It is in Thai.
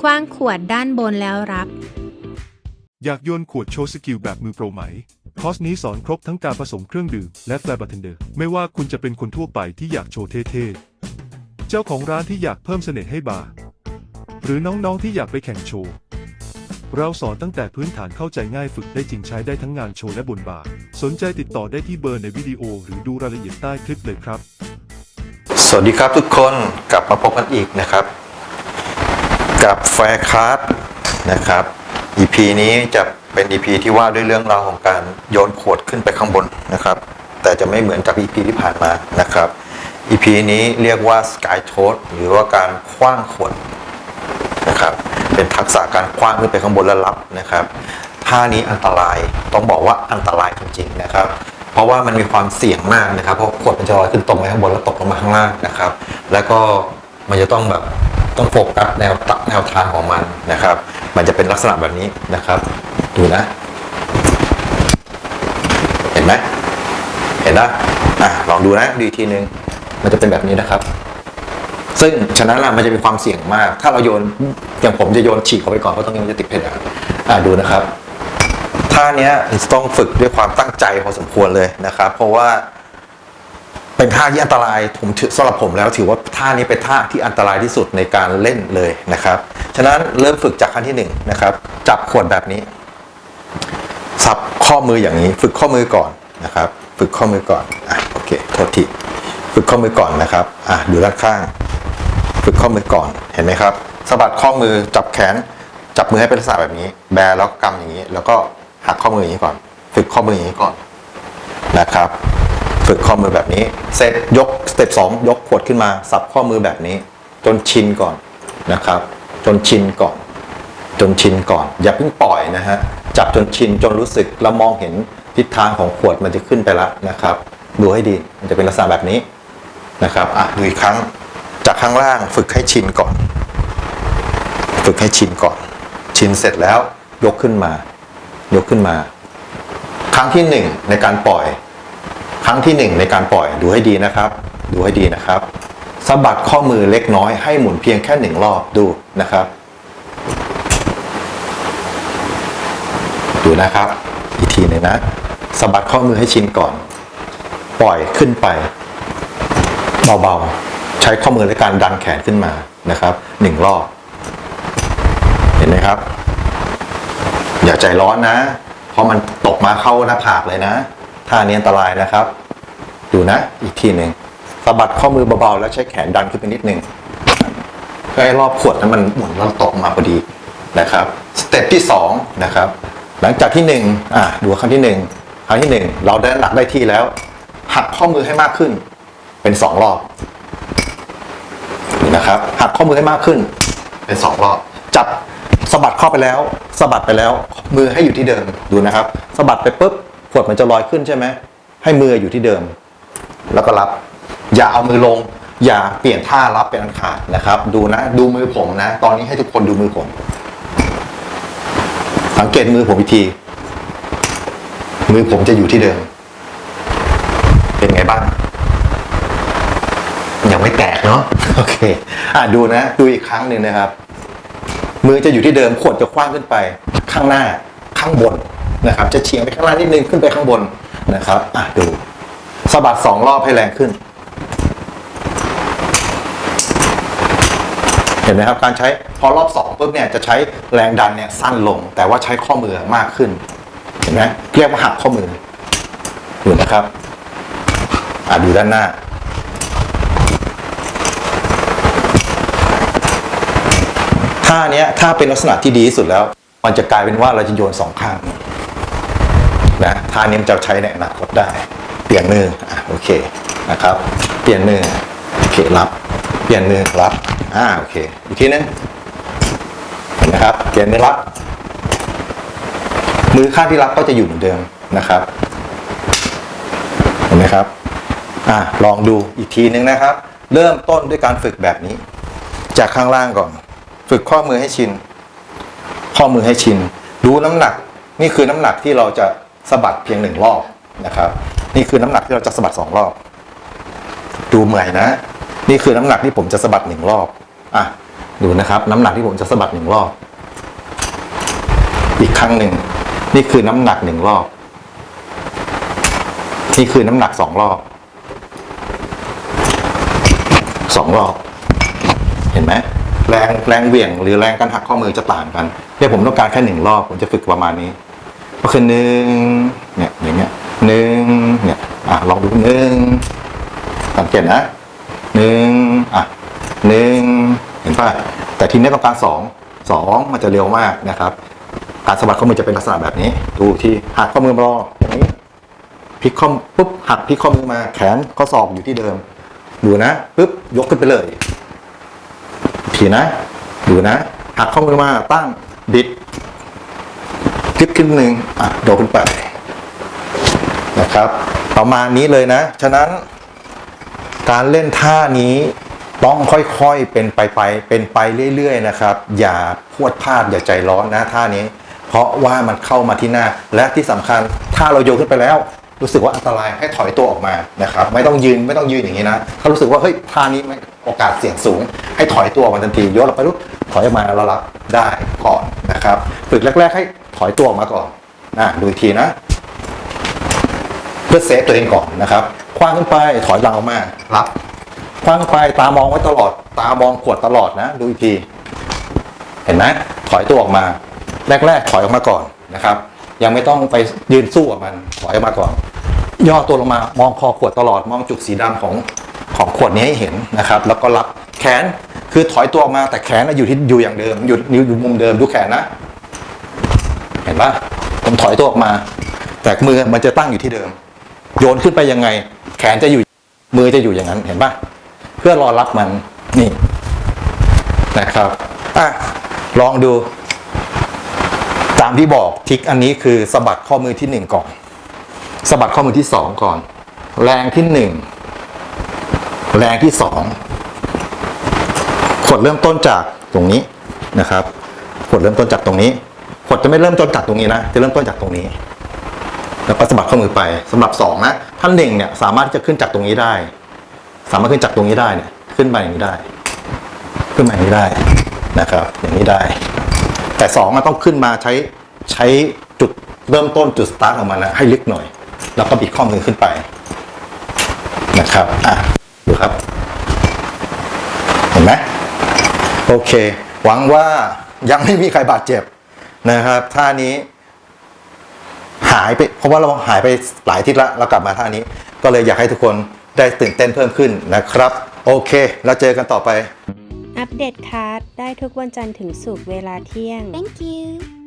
คว้างขวดด้านบนแล้วรับ อยากโยนขวดโชว์สกิลแบบมือโปรไหม คอร์สนี้สอนครบทั้งการผสมเครื่องดื่มและแฟลบาร์เทนเดอร์ ไม่ว่าคุณจะเป็นคนทั่วไปที่อยากโชว์เท่ๆ เจ้าของร้านที่อยากเพิ่มเสน่ห์ให้บาร์ หรือน้องๆที่อยากไปแข่งโชว์ เราสอนตั้งแต่พื้นฐานเข้าใจง่ายฝึกได้จริงใช้ได้ทั้งงานโชว์และบนบาร์ สนใจติดต่อได้ที่เบอร์ในวิดีโอ หรือดูรายละเอียดใต้คลิปเลยครับ สวัสดีครับทุกคนกลับมาพบกันอีกนะครับ กับแฟร์คาร์นะครับ EP นี้จะเป็น EP ที่ว่าด้วยเรื่องราวของการโยนขวดขึ้นไปข้างบนนะครับ แต่จะไม่เหมือนจาก EP ที่ผ่านมานะครับ EP นี้เรียกว่า Sky t o a s t หรือว่าการคว้างขวดนะครับ เป็นทักษะการคว้างขึ้นไปข้างบนและรับนะครับท่านี้อันตรายต้องบอกว่าอันตรายจริงๆนะครับ เพราะว่ามันมีความเสี่ยงมากนะครับ เพราะขวดมันจะลอยขึ้นตรงไปข้างบนแล้วตกลงมาข้างล่างนะครับ แล้วก็มันจะต้องแบบ ต้องโฟกัสแนวตแนวทางของมันนะครับ มันจะเป็นลักษณะแบบนี้นะครับ ดูนะ เห็นไหมเห็นนะอะลองดูนะดูอีทีนึงมันจะเป็นแบบนี้นะครับ ซึ่งฉะนั้นละมันจะมีความเสี่ยงมาก ถ้าเราโยนอย่างผมจะโยนฉีกเข้าไปก่อนเพราะตรงนี้มันจะติดเพดานอะดูนะครับท่าเนี้ยต้องฝึกด้วยความตั้งใจพอสมควรเลยนะครับ เพราะว่า เป็นท่าที่อันตรายผมสำหรับผมแล้วถือว่าท่านี้เป็นท่าที่อันตรายที่สุดในการเล่นเลยนะครับ ฉะนั้นเริ่มฝึกจากขั้นที่หนึ่งนะครับ จับขวดแบบนี้สับข้อมืออย่างนี้ ฝึกข้อมือก่อนนะครับ ฝึกข้อมือก่อนอะโอเคโทษทีฝึกข้อมือก่อนนะครับอะดูด้านข้าง ฝึกข้อมือก่อนเห็นไหมครับสะบัดข้อมือจับแขน จับมือให้เป็นลักษณะแบบนี้ แบแล้วกำอย่างนี้ แล้วก็หักข้อมืออย่างนี้ก่อน ฝึกข้อมืออย่างนี้ก่อนนะครับ ฝึกข้อมือแบบนี้ เสร็จยกสเต็ปสองยกขวดขึ้นมาสับข้อมือแบบนี้ จนชินก่อนนะครับ จนชินก่อน จนชินก่อน อย่าเพิ่งปล่อยนะฮะจับจนชินจนรู้สึกแล้วมองเห็นทิศทางของขวดมันจะขึ้นไปแล้วนะครับ ดูให้ดีมันจะเป็นลักษณะแบบนี้นะครับอะดูอีกครั้งจากข้างล่างฝึกให้ชินก่อน ฝึกให้ชินก่อน ชินเสร็จแล้วยกขึ้นมา ยกขึ้นมา ครั้งที่หนึ่งในการปล่อย ครั้งที่หนึ่งในการปล่อยดูให้ดีนะครับ ดูให้ดีนะครับสะบัดข้อมือเล็กน้อยให้หมุนเพียงแค่หนึ่งรอบดูนะครับ ดูนะครับ อีกทีหนึงนะสะบัดข้อมือให้ชินก่อน ปล่อยขึ้นไป เบาๆ ใช้ข้อมือในการดันแขนขึ้นมานะครับหนึ่งรอบ เห็นไหมครับ อย่าใจร้อนนะ เพราะมันตกมาเข้าหน้าผากเลยนะ ท่านี้อันตรายนะครับ ดูนะ อีกทีหนึ่งสะบัดข้อมือเบาๆแล้วใช้แขนดันขึ้นไปนิดนึงเพื่อให้รอบขวดนั้นมันหมุนแล้วตกมาพอดีนะครับสเต็ปที่สองนะครับหลังจากที่หนึ่งอะดูครั้งที่หนึ่งครั้งที่หนึ่งเราได้หนักได้ที่แล้ว หักข้อมือให้มากขึ้น เป็นสองรอบนะครับหักข้อมือให้มากขึ้น เป็นสองรอบ จับสะบัดข้าไปแล้วสะบัดไปแล้วมือให้อยู่ที่เดิมดูนะครับสะบัดไปปุ๊บ ขวดมันจะลอยขึ้นใช่ไหมให้มืออยู่ที่เดิม แล้วก็รับ อย่าเอามือลง อย่าเปลี่ยนท่ารับเป็นอันขาดนะครับ ดูนะดูมือผมนะ ตอนนี้ให้ทุกคนดูมือผม สังเกตมือผมอีกทีมือผมจะอยู่ที่เดิม เป็นไงบ้างยังไม่แตกเนาะโอเค อะดูนะ ดูอีกครั้งหนึ่งนะครับ มือจะอยู่ที่เดิมขวดจะคว้างขึ้นไป ข้างหน้าข้างบน นะครับ จะเฉียงไปข้างล่างนิดนึงขึ้นไปข้างบนนะครับอะดูสะบัดสองรอบให้แรงขึ้น เห็นไหมครับการใช้พอรอบสองปุ๊บเนี่ยจะใช้แรงดันเนี่ยสั้นลง แต่ว่าใช้ข้อมือมากขึ้น เห็นไหมเรียกว่าหักข้อมือดูนะครับอะดูด้านหน้าท่าเนี้ยถ้าเป็นลักษณะที่ดีที่สุดแล้ว มันจะกลายเป็นว่าเราจะโยนสองข้าง นะท่านี้มันจะใช้ในอนาคตได้ เปลี่ยนมืออะโอเคนะครับ เปลี่ยนมือโอเครับเปลี่ยนมือรับอ่าโอเคอีกทีนึงนะครับ เปลี่ยนมือรับ มือข้างที่รับก็จะอยู่เหมือนเดิมนะครับเห็นไหมครับอะลองดูอีกทีนึงนะครับ เริ่มต้นด้วยการฝึกแบบนี้ จากข้างล่างก่อน ฝึกข้อมือให้ชิน ข้อมือให้ชิน รู้น้ำหนัก นี่คือน้ำหนักที่เราจะ สะบัดเพียงหนึ่งรอบนะครับ นี่คือน้ำหนักที่เราจะสะบัดสองรอบ ดูเหมื่อยนะ นี่คือน้ำหนักที่ผมจะสะบัดหนึ่งรอบอะดูนะครับ น้ำหนักที่ผมจะสะบัดหนึ่งรอบ อีกครั้งหนึ่ง นี่คือน้ำหนักหนึ่งรอบ นี่คือน้ำหนักสองรอบสองรอบเห็นไหมแรงแรงเหวี่ยงหรือแรงการหักข้อมือจะต่างกันเนี่ยผมต้องการแค่หนึ่งรอบ ผมจะฝึกประมาณนี้ ก็คือหนึ่งเนี่ยอย่างเงี้ยหนึ่งเนี่ยอะลองดูหนึ่งสังเกตนะหนึ่งอะหนึ่งเห็นป่ะแต่ทีนี้ต้องการสองสองมันจะเร็วมากนะครับ การสะบัดข้อมือจะเป็นลักษณะแบบนี้ ดูที่หักข้อมือมารออย่างนี้พลิกข้อมปุ๊บหักพลิกข้อมือมาแขนข้อศอกอยู่ที่เดิม ดูนะปุ๊บยกขึ้นไปเลย ทีนะ ดูนะ หักข้อมือมาตั้งบิด คลิปขึ้นหนึ่งอะโดดขึ้นไปนะครับ ประมาณนี้เลยนะ ฉะนั้นการเล่นท่านี้ต้องค่อยๆเป็นไปไปเป็นไปเรื่อยๆนะครับ อย่าพวดพลาดอย่าใจร้อนนะท่านี้ เพราะว่ามันเข้ามาที่หน้า และที่สำคัญถ้าเราโยนขึ้นไปแล้ว รู้สึกว่าอันตรายให้ถอยตัวออกมานะครับ ไม่ต้องยืนไม่ต้องยืนอย่างนี้นะถ้ารู้สึกว่าเฮ้ยท่านี้ไม่โอกาสเสี่ยงสูง ให้ถอยตัวออกมาทันทีโยนออกไปปุ๊บถอยออกมาแล้วรับได้ก่อนนะครับ ฝึกแรก ๆ ให้ ถอยตัวออกมาก่อนนะดูอีกทีนะ เพื่อเซฟตัวเองก่อนนะครับ คว้างขึ้นไปถอยหลังออกมารับคว้างขึ้นไปตามองไว้ตลอด ตามองขวดตลอดนะ ดูอีกที เห็นไหมถอยตัวออกมา แรก ๆ ถอยออกมาก่อนนะครับ ยังไม่ต้องไปยืนสู้กับมัน ถอยออกมาก่อน ย่อตัวลงมามองคอขวดตลอด มองจุดสีดำของของขวดนี้ให้เห็นนะครับ แล้วก็รับแขนคือถอยตัวออกมาแต่แขนน่ะอยู่ที่อยู่อย่างเดิมอยู่นิ้วอยู่มุมเดิมดูแขนนะ เห็นปะผมถอยตัวออกมา แต่มือมันจะตั้งอยู่ที่เดิม โยนขึ้นไปยังไง แขนจะอยู่มือจะอยู่อย่างนั้นเห็นปะเพื่อรอรับมันนี่นะครับอะลองดู ตามที่บอกทิกอันนี้คือสะบัดข้อมือที่หนึ่งก่อนสะบัดข้อมือที่สองก่อน แรงที่หนึ่งแรงที่สองขวดเริ่มต้นจากตรงนี้นะครับขวดเริ่มต้นจากตรงนี้ ขดจะไม่เริ่มต้นจากตรงนี้นะ จะเริ่มต้นจากตรงนี้ แล้วก็สะบัดข้อมือไปสำหรับสองนะท่านหนึ่งเนี่ยสามารถที่จะขึ้นจากตรงนี้ได้ สามารถขึ้นจากตรงนี้ได้เนี่ยขึ้นไปอย่างนี้ได้ ขึ้นมาอย่างนี้ได้นะครับ อย่างนี้ได้ แต่สองมันต้องขึ้นมาใช้ใช้จุดเริ่มต้นจุดสตาร์ทของมันนะให้ลึกหน่อย แล้วก็บิดข้อมือขึ้นไปนะครับอะดูครับ เห็นไหมโอเค หวังว่ายังไม่มีใครบาดเจ็บ นะครับท่านี้ หายไปเพราะว่าเราหายไปหลายอาทิตย์ละเรากลับมาท่านี้ ก็เลยอยากให้ทุกคนได้ตื่นเต้นเพิ่มขึ้นนะครับ โอเค แล้วเจอกันต่อไป อัปเดตคาร์ดได้ทุกวันจันทร์ถึงศุกร์เวลาเที่ยง Thank you.